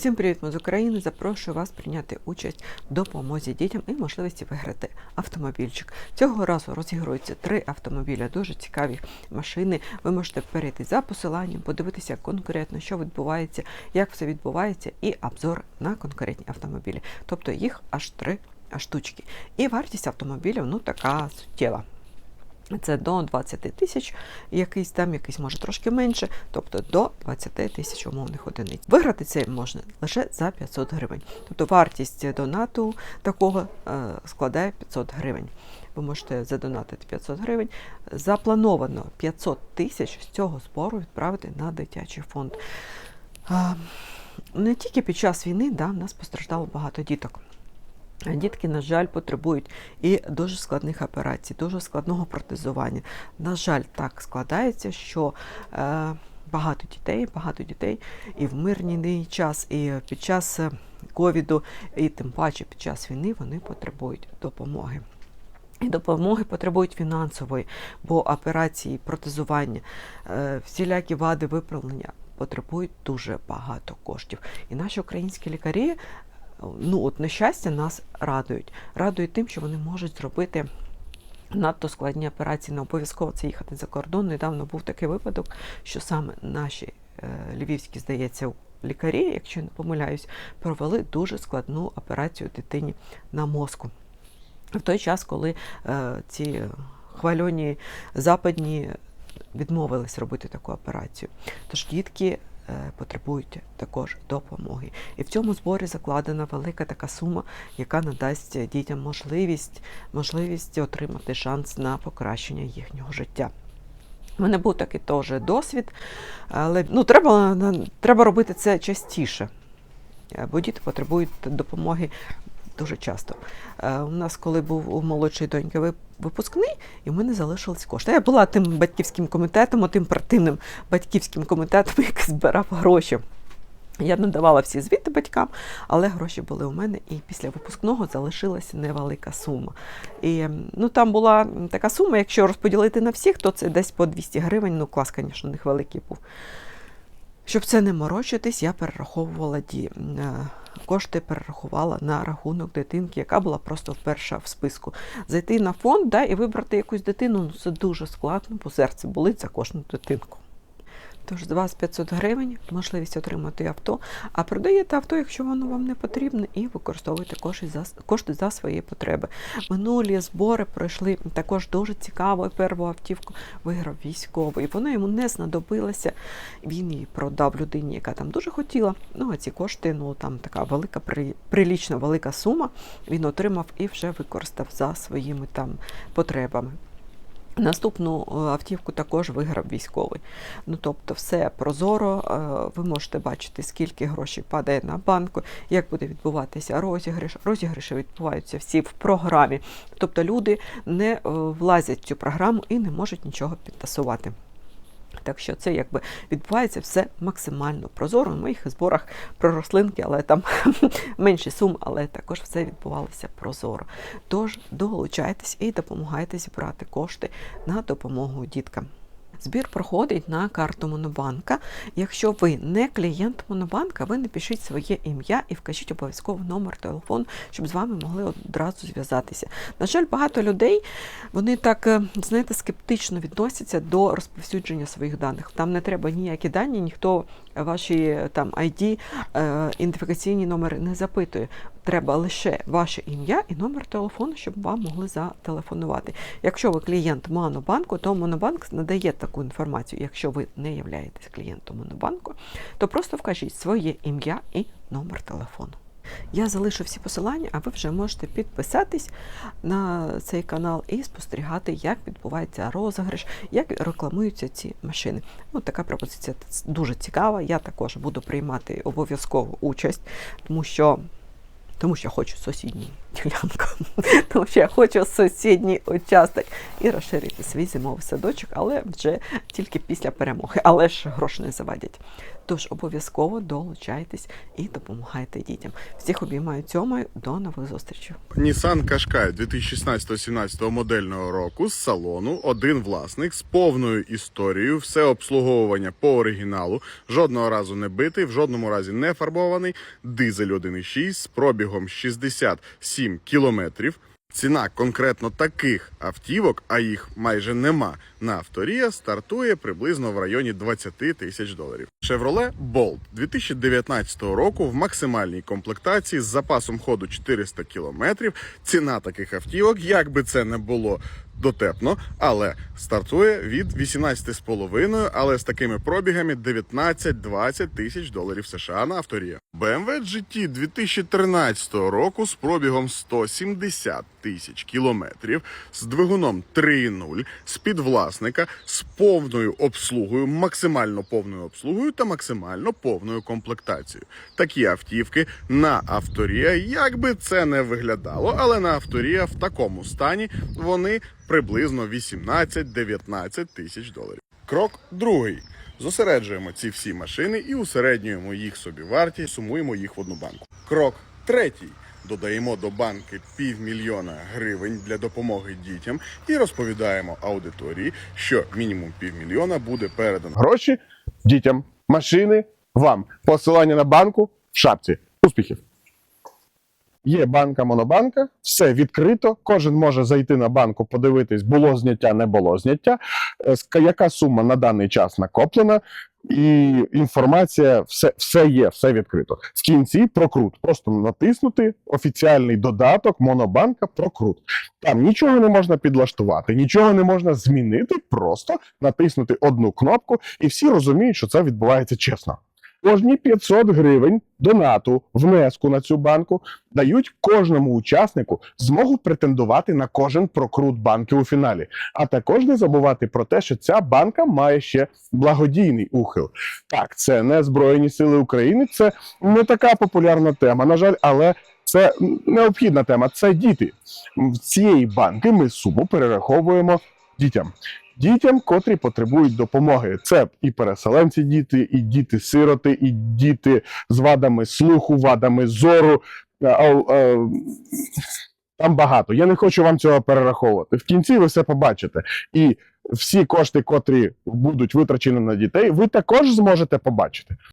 Всім привіт, ми з України. Запрошую вас прийняти участь в допомозі дітям і можливості виграти автомобільчик. Цього разу розігруються три автомобіля, дуже цікаві машини. Ви можете перейти за посиланням, подивитися конкретно, що відбувається, як все відбувається, і обзор на конкретні автомобілі. Тобто їх аж три штучки. І вартість автомобілів ну така суттєва. Це до 20 тисяч, якийсь там, якийсь може трошки менше, тобто до 20 тисяч умовних одиниць. Виграти це можна лише за 500 гривень. Тобто вартість донату такого е, складає 500 гривень. Ви можете задонатити 500 гривень. Заплановано 500 тисяч з цього збору відправити на дитячий фонд. Е, не тільки під час війни да, в нас постраждало багато діток. Дітки, на жаль, потребують і дуже складних операцій, дуже складного протезування. На жаль, так складається, що е, багато дітей, багато дітей і в мирний час, і під час ковіду, і тим паче під час війни вони потребують допомоги. І допомоги потребують фінансової, бо операції, протезування, е, всілякі вади виправлення потребують дуже багато коштів. І наші українські лікарі ну от нещастя нас радують. Радують тим, що вони можуть зробити. Надто складні операції, не обов'язково це їхати за кордон. Недавно був такий випадок, що саме наші е, львівські, здається, лікарі, якщо не помиляюсь, провели дуже складну операцію дитині на мозку. В той час, коли е, ці хвальоні западні відмовились робити таку операцію. Тож дітки потребують також допомоги. І в цьому зборі закладена велика така сума, яка надасть дітям можливість, можливість отримати шанс на покращення їхнього життя. У мене був такий теж досвід, але ну, треба, треба робити це частіше. Е, бо діти потребують допомоги дуже часто. Е, у нас, коли був у молодшої доньки випускний, і в мене залишились кошти. Я була тим батьківським комітетом, тим партийним батьківським комітетом, який збирав гроші. Я надавала всі звіти батькам, але гроші були у мене, і після випускного залишилася невелика сума. І ну, там була така сума, якщо розподілити на всіх, то це десь по 200 гривень. Ну, клас, звісно, у великий був. Щоб це не морочитись, я перераховувала ді, е, кошти, перерахувала на рахунок дитинки, яка була просто перша в списку. Зайти на фонд да, і вибрати якусь дитину ну, це дуже складно, бо серце болить за кожну дитинку. Тож з вас 500 гривень, можливість отримати авто, а продаєте авто, якщо воно вам не потрібне, і використовуєте кошти за кошти за свої потреби. Минулі збори пройшли також дуже цікаво. Перву автівку виграв військовий. Воно йому не знадобилося. Він її продав людині, яка там дуже хотіла. Ну а ці кошти, ну там така велика, прилічна велика сума. Він отримав і вже використав за своїми там потребами. Наступну е, автівку також виграв військовий. Ну тобто, все прозоро. Е, ви можете бачити, скільки грошей падає на банку, як буде відбуватися розіграш. Розіграші відбуваються всі в програмі. Тобто люди не е, влазять в цю програму і не можуть нічого підтасувати. Так що це якби відбувається все максимально прозоро. В моїх зборах про рослинки, але там менше сум, але також все відбувалося прозоро. Тож долучайтесь і допомагайте зібрати кошти на допомогу діткам. Збір проходить на карту Монобанка. Якщо ви не клієнт Монобанка, ви напишіть своє ім'я і вкажіть обов'язково номер телефону, щоб з вами могли одразу зв'язатися. На жаль, багато людей вони так, е, знаєте, скептично відносяться до розповсюдження своїх даних. Там не треба ніякі дані, ніхто ваші там ID, е, ідентифікаційні номери не запитує. Треба лише ваше ім'я і номер телефону, щоб вам могли зателефонувати. Якщо ви клієнт Монобанку, то Монобанк надає таку інформацію. Якщо ви не являєтесь клієнтом Монобанку, то просто вкажіть своє ім'я і номер телефону. Я залишу всі посилання, а ви вже можете підписатись на цей канал і спостерігати, як відбувається розіграш, як рекламуються ці машини. Ну, Така пропозиція дуже цікава. Я також буду приймати обов'язкову участь, тому що, тому що я хочу сусідній ділянку, тому що я хочу сусідній участок і розширити свій зимовий садочок, але вже тільки після перемоги. Але ж гроші не завадять. Тож обов'язково долучайтесь і допомагайте дітям. Всіх обіймаю цьомою. До нових зустрічей. Nissan Qashqai 2016-17 модельного року з салону, один власник з повною історією, все обслуговування по оригіналу, жодного разу не битий, в жодному разі не фарбований, дизель 1.6 з пробігом 67 кілометрів. Ціна конкретно таких автівок, а їх майже нема на авторія, стартує приблизно в районі 20 тисяч доларів. Chevrolet Bolt 2019 року в максимальній комплектації з запасом ходу 400 кілометрів. Ціна таких автівок, як би це не було дотепно, але стартує від 18,5, але з такими пробігами 19-20 тисяч доларів США на авторія. BMW GT 2013 року з пробігом 170 тисяч кілометрів, з двигуном 3.0, з під власника, з повною обслугою, максимально повною обслугою та максимально повною комплектацією. Такі автівки на авторія, як би це не виглядало, але на авторія в такому стані вони приблизно 18-19 тисяч доларів. Крок другий. Зосереджуємо ці всі машини і усереднюємо їх собівартість, сумуємо їх в одну банку. Крок третій. Додаємо до банки півмільйона гривень для допомоги дітям і розповідаємо аудиторії, що мінімум півмільйона буде передано. Гроші дітям, машини вам. Посилання на банку в шапці. Успіхів! Є банка монобанка, все відкрито. Кожен може зайти на банку, подивитись, було зняття, не було зняття. е, Яка сума на даний час накоплена, і інформація, все, все є, все відкрито. В кінці прокрут. Просто натиснути офіціальний додаток Монобанка Прокрут. Там нічого не можна підлаштувати, нічого не можна змінити, просто натиснути одну кнопку, і всі розуміють, що це відбувається чесно. Кожні 500 гривень донату, внеску на цю банку дають кожному учаснику змогу претендувати на кожен прокрут банки у фіналі. А також не забувати про те, що ця банка має ще благодійний ухил. Так, це не Збройні Сили України, це не така популярна тема, на жаль, але це необхідна тема. Це діти. В цієї банки ми суму перераховуємо дітям. Дітям, котрі потребують допомоги. Це і переселенці діти, і діти-сироти, і діти з вадами слуху, вадами зору. А, а, Там багато. Я не хочу вам цього перераховувати. В кінці ви все побачите. І всі кошти, котрі будуть витрачені на дітей, ви також зможете побачити.